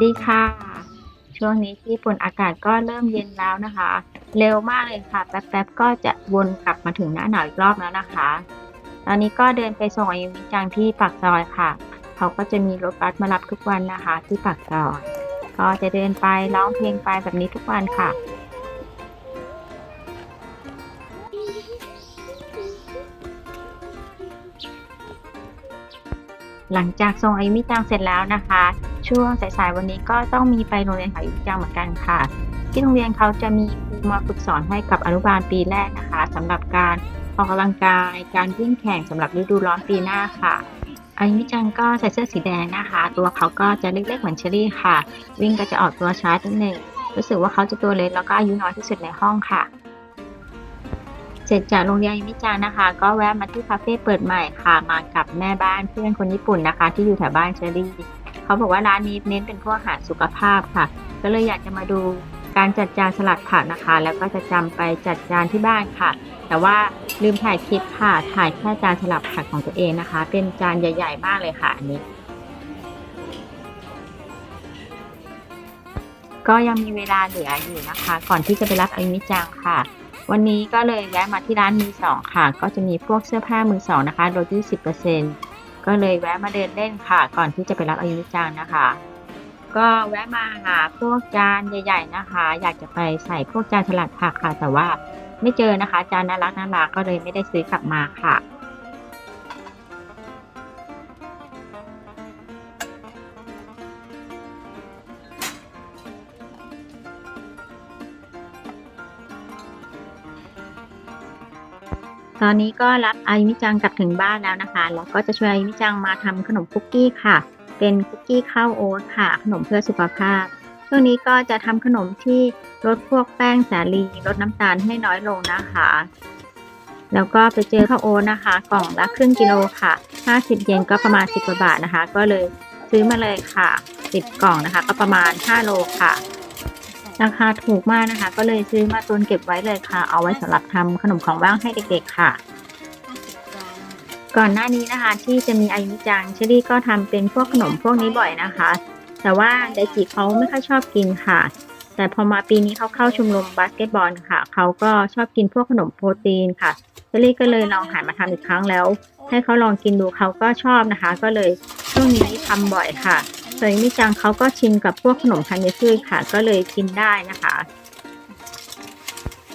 วัสดีค่ะ ช่วงนี้ที่ญี่ปุ่นอากาศก็เริ่มเย็นแล้วนะคะ เร็วมากเลยค่ะ แป๊บๆก็จะวนกลับมาถึงหน้าหนาวอีกรอบแล้วนะคะ ตอนนี้ก็เดินไปส่งอายุมิจังที่ปากซอยค่ะ เขาก็จะมีรถบัสมารับทุกวันนะคะ ที่ปากซอย ก็จะเดินไปร้องเพลงไปแบบนี้ทุกวันค่ะ หลังจากส่งอายุมิจังเสร็จแล้วนะคะ ช่วงสายๆวันนี้ก็ต้องมีไปโรงเรียนของอายุมิจังเหมือนกันค่ะ ที่โรงเรียนเขาจะมีครูมาฝึกสอนให้กับอนุบาลปีแรกนะคะสำหรับการออกกำลังกาย การวิ่งแข่งสำหรับฤดูร้อนปีหน้าค่ะอายุมิจังก็ใส่เสื้อสีแดงนะคะ ตัวเขาก็จะเล็กๆเหมือนเชอรี่ค่ะ วิ่งก็จะออกตัวช้านิดหนึ่งรู้สึกว่าเขาจะตัวเล็กแล้วก็อายุน้อยที่สุดในห้องค่ะ เสร็จจากโรงเรียนอายุมิจังนะคะ ก็แวะมาที่คาเฟ่เปิดใหม่ค่ะ มากับแม่บ้านเพื่อนคนญี่ปุ่นนะคะ ที่อยู่แถวบ้านเชอรี่เขาบอกว่าร้านนี้เน้นเป็นพวกอาหารสุขภาพค่ะ ก็เลยอยากจะมาดูการจัดจานสลัดผักนะคะ แล้วก็จะจำไปจัดจานที่บ้านค่ะ แต่ว่าลืมถ่ายคลิปค่ะถ่ายแค่จานสลัดผักของตัวเองนะคะ เป็นจานใหญ่ ๆ มากเลยค่ะอันนี้ก็ยังมีเวลาเหลืออยู่นะคะ ก่อนที่จะไปรับอายุมิจังค่ะ วันนี้ก็เลยแวะมาที่ร้านมือสองค่ะ ก็จะมีพวกเสื้อผ้ามือสองนะคะลดยี่สิบเปอร์เซ็นต์ก็เลยแวะมาเดินเล่นค่ะ ก่อนที่จะไปรับอายุจังนะคะ ก็แวะมาหาพวกจานใหญ่ ๆนะคะ อยากจะไปใส่พวกจานสลัดผักค่ะ แต่ว่าไม่เจอนะคะ จานน่ารักน่ารักก็เลยไม่ได้ซื้อกลับมาค่ะ ตอนนี้ก็รับอายุมิจังกลับถึงบ้านแล้วนะคะ แล้วก็จะช่วยอายุมิจังมาทำขนมคุกกี้ค่ะ เป็นคุกกี้ข้าวโอ๊ตค่ะ ขนมเพื่อสุขภาพ ช่วงนี้ก็จะทำขนมที่ลดพวกแป้งสาลีลดน้ำตาลให้น้อยลงนะคะ แล้วก็ไปเจอข้าวโอ๊ตนะคะ กล่องละครึ่งกิโลค่ะ 50 เยนก็ประมาณ 10กว่าบาทนะคะ ก็เลยซื้อมาเลยค่ะ 10 กล่องนะคะ ก็ประมาณ 5 โลค่ะ ราคาถูกมากนะคะ ก็เลยซื้อมาตุนเก็บไว้เลยค่ะ เอาไว้สำหรับทำขนมของว่างให้เด็กๆค่ะ ก่อนหน้านี้นะคะ ที่จะมีอายุมิจังเชอรี่ก็ทำเป็นพวกขนมพวกนี้บ่อยนะคะ แต่ว่าไดจิเขาไม่ค่อยชอบกินค่ะ แต่พอมาปีนี้เขาเข้าชมรมบาสเกตบอลค่ะ เขาก็ชอบกินพวกขนมโปรตีนค่ะเชอรี่ก็เลยลองหันมาทำอีกครั้งแล้ว ให้เขาลองกินดูเขาก็ชอบนะคะ ก็เลยช่วงนี้ทำบ่อยค่ะ ส่วนอายุมิจังเขาก็ชินกับพวกขนมธัญพืชค่ะ ก็เลยกินได้นะคะ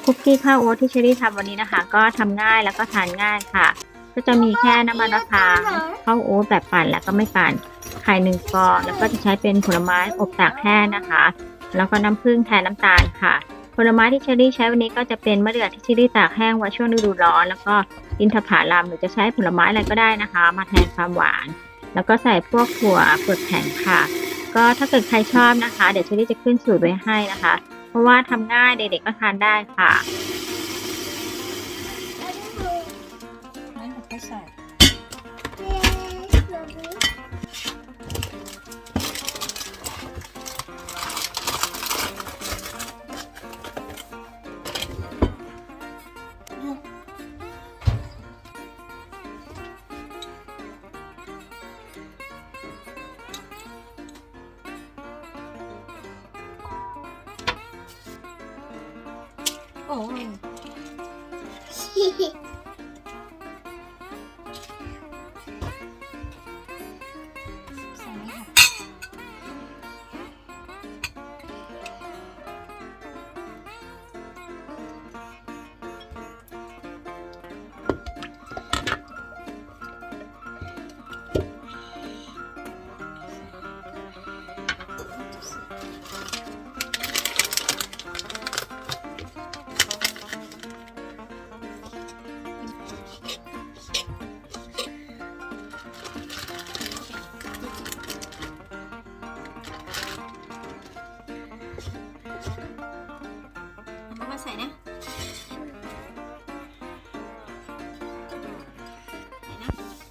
คุกกี้ข้าวโอ๊ตที่เชอรี่ทำวันนี้นะคะ ก็ทำง่ายแล้วก็ทานง่ายค่ะ ก็จะมีแค่น้ำมันมะพร้าวข้าวโอ๊ตแบบปั่นแล้วก็ไม่ปั่นไข่หนึ่งฟองแล้วก็จะใช้เป็นผลไม้อบตากแห้งนะคะ แล้วก็น้ำผึ้งแทนน้ำตาลค่ะ ผลไม้ที่เชอรี่ใช้วันนี้ก็จะเป็นมะเดื่อที่เชอรี่ตากแห้งไว้ช่วงฤดูร้อน แล้วก็อินทผลัมหรือจะใช้ผลไม้อะไรก็ได้นะคะ มาแทนความหวาน แล้วก็ใส่พวกถั่วเปลือกแข็งค่ะ ก็ถ้าเกิดใครชอบนะคะ เดี๋ยวเชอรี่จะขึ้นสูตรไว้ให้นะคะ เพราะว่าทำง่ายเด็กๆก็ทานได้ค่ะ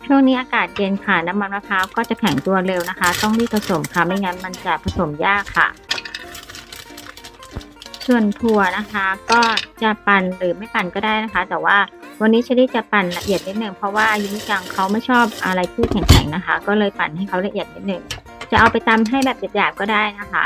ช่วงนี้อากาศเย็นค่ะน้ำมันมะพร้าวก็จะแข็งตัวเร็วนะคะ ต้องรีบผสมค่ะไม่งั้นมันจะผสมยากค่ะ ส่วนถั่วนะคะก็จะปั่นหรือไม่ปั่นก็ได้นะคะ แต่ว่าวันนี้เชอรี่จะปั่นละเอียดนิดนึงเพราะว่ายุมิจังเขาไม่ชอบอะไรที่แข็งๆนะคะ ก็เลยปั่นให้เขาละเอียดนิดนึงจะเอาไปตำให้แบบหยาบๆก็ได้นะคะ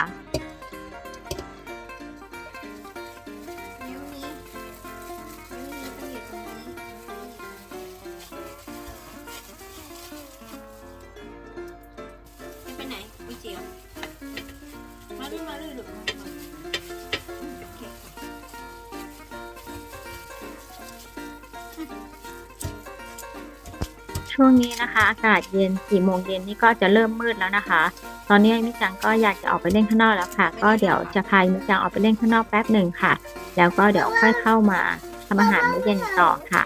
ช่วงนี้นะคะ อากาศเย็นสี่โมงเย็นนี่ก็จะเริ่มมืดแล้วนะคะ ตอนนี้มิจังก็อยากจะออกไปเล่นข้างนอกแล้วค่ะ ก็เดี๋ยวจะพามิจังออกไปเล่นข้างนอกแป๊บหนึ่งค่ะ แล้วก็เดี๋ยวค่อยเข้ามาทำอาหารมื้อเย็นต่อค่ะ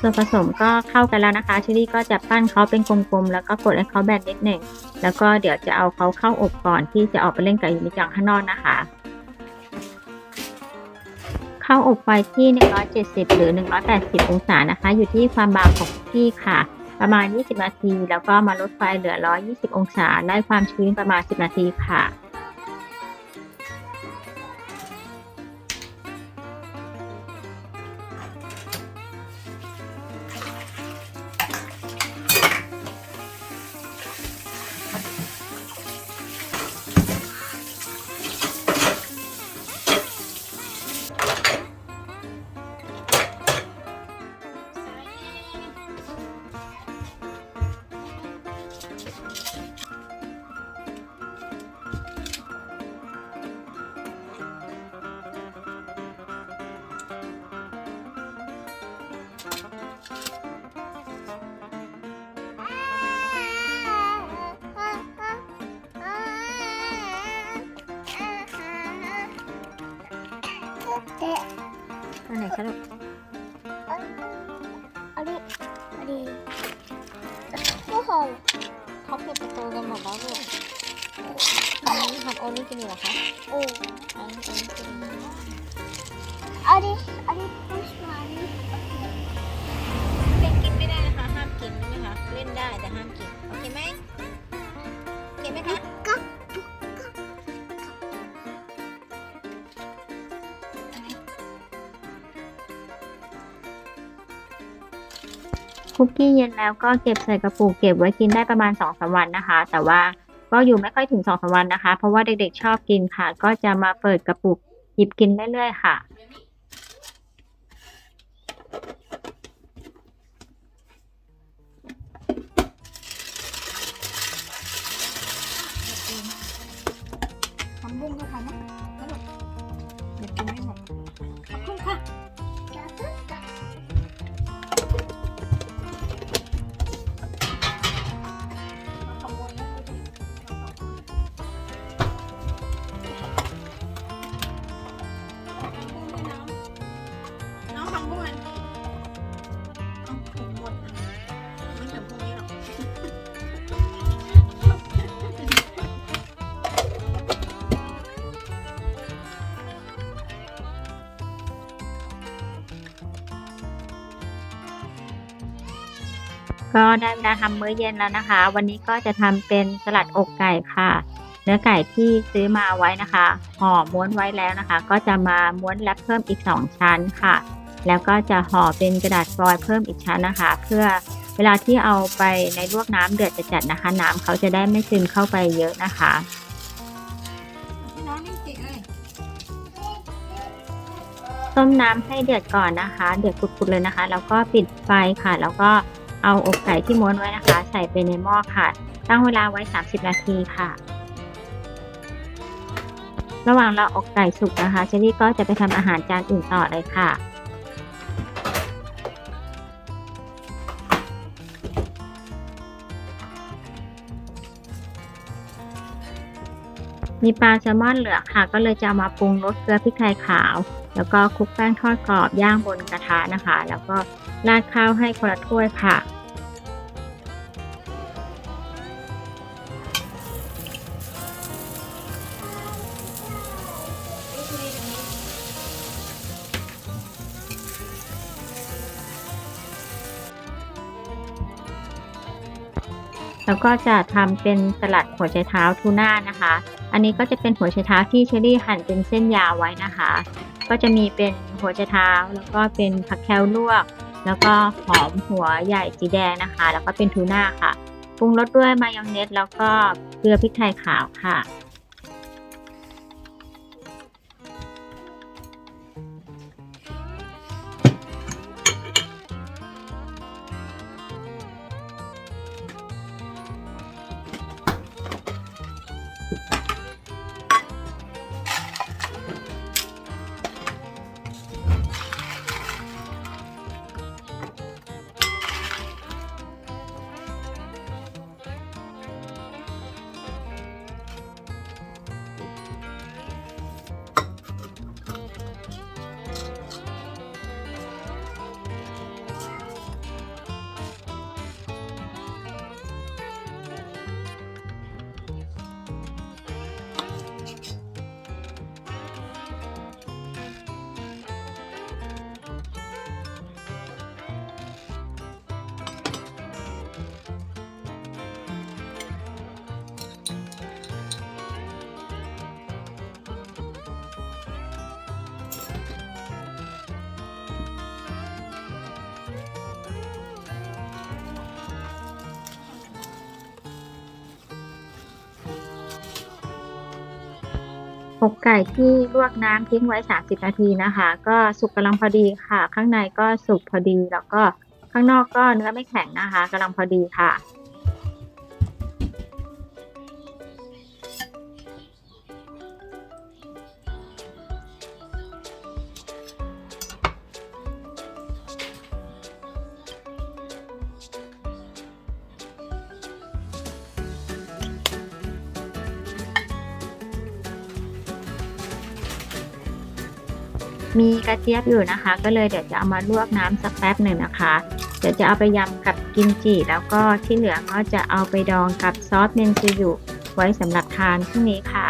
ส่วนผสมก็เข้ากันแล้วนะคะชิลี่ก็จะปั้นเขาเป็นกลมๆแล้วก็กดให้เขาแบนนิดหนึ่งแล้วก็เดี๋ยวจะเอาเขาเข้าอบก่อนที่จะออกไปเล่นกับยูมิจังข้างนอกนะคะ เข้าอบไฟที่ 170 หรือ 180 องศานะคะ อยู่ที่ความบางของคุกกี้ค่ะ ประมาณ 20 นาที แล้วก็มาลดไฟเหลือ 120 องศาไล่ความชื้นประมาณ 10 นาทีค่ะ อันไหนคะลูก あれあれご飯 เขาเก็บประตูกันหมดแล้วลูกอันนี้ผัดโอนี่กินเหรอคะ お อั คุกกี้เย็นแล้วก็เก็บใส่กระปุกเก็บไว้กินได้ประมาณ2อสวันนะคะ แต่ว่าก็อยู่ไม่ค่อยถึง2อสวันนะคะ เพราะว่าเด็กๆชอบกินค่ะ ก็จะมาเปิดกระปุกหยิบกินเรื่อยๆค่ะทำบุ้งก็ทำนะ ก็ได้เวลาทำมื้อเย็นแล้วนะคะ วันนี้ก็จะทำเป็นสลัดอกไก่ค่ะ เนื้อไก่ที่ซื้อมาไว้นะคะห่อม้วนไว้แล้วนะคะ ก็จะมาม้วนแรปเพิ่มอีก 2 ชั้นค่ะ แล้วก็จะห่อเป็นกระดาษฟอยล์เพิ่มอีกชั้นนะคะ เพื่อเวลาที่เอาไปในลวกน้ำเดือดจัดๆนะคะ น้ำเขาจะได้ไม่ซึมเข้าไปเยอะนะคะพี่น้องนี่จิเลยต้มน้ำให้เดือดก่อนนะคะ เดือดปุดๆเลยนะคะ แล้วก็ปิดไฟค่ะ แล้วก็ เอาอกไก่ที่ม้วนไว้นะคะ ใส่ไปในหม้อค่ะ ตั้งเวลาไว้ 30 นาทีค่ะ ระหว่างเราอกไก่สุกนะคะเจลลี่ก็จะไปทำอาหารจานอื่นต่อเลยค่ะ มีปลาแซลมอนเหลือค่ะ ก็เลยจะเอามาปรุงรสเกลือพริกไทยขาว แล้วก็คลุกแป้งทอดกรอบย่างบนกระทะนะคะ แล้วก็ ราดข้าวให้คนละถ้วยค่ะ แล้วก็จะทำเป็นสลัดหัวไชเท้าทูน่านะคะ อันนี้ก็จะเป็นหัวไชเท้าที่เชอรี่หั่นเป็นเส้นยาวไว้นะคะ ก็จะมีเป็นหัวไชเท้าแล้วก็เป็นผักแคลลวก แล้วก็หอมหัวใหญ่สีแดงนะคะ แล้วก็เป็นทูน่าค่ะ ปรุงรสด้วยมายองเนสแล้วก็เกลือพริกไทยขาวค่ะ อกไก่ที่ลวกน้ำทิ้งไว้ 30 นาทีนะคะ ก็สุกกำลังพอดีค่ะ ข้างในก็สุกพอดีแล้วก็ข้างนอกก็เนื้อไม่แข็งนะคะกำลังพอดีค่ะ มีกระเจี๊ยบอยู่นะคะ ก็เลยเดี๋ยวจะเอามาลวกน้ำสักแป๊บหนึ่งนะคะ เดี๋ยวจะเอาไปยำกับกิมจิแล้วก็ที่เหลือก็จะเอาไปดองกับซอสเมนจูยุไว้สำหรับทานพรุ่งนี้ค่ะ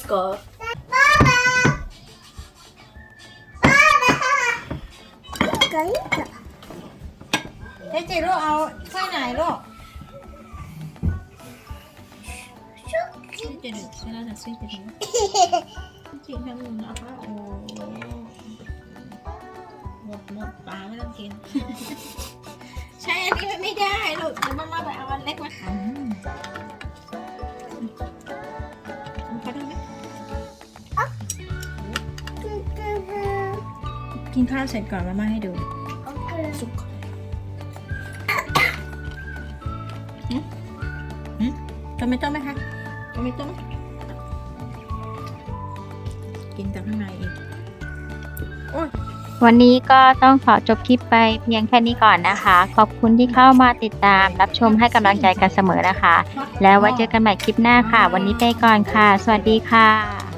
すか。บ้าบ้าบ้าบ้าไก่จะเฮ้ยเจลูกเอาไส้ไหนลูกชุกช่วยจะดึกใช่แล้วจะช่วยจะดึกกินทั้งหมดนะคะโอ้ห มดหมดปลาไม่ต้องกิน ใช่อันนี้มันไม่ได้ลูกเดี๋ยวมามาไปเอาอันเล็กมาอืมเขาได้ไหมกินข้าวเสร็จก่อนมาม่าให้ดูโอเคโทมิโต้ไหมคะทมิโต้ไหมกินจากข้างในอีก โอ้ย วันนี้ก็ต้องขอจบคลิปไปเพียงแค่นี้ก่อนนะคะ ขอบคุณที่เข้ามาติดตาม รับชมให้กำลังใจกันเสมอนะคะ แล้วไว้เจอกันใหม่คลิปหน้าค่ะ วันนี้ไปก่อนค่ะ สวัสดีค่ะ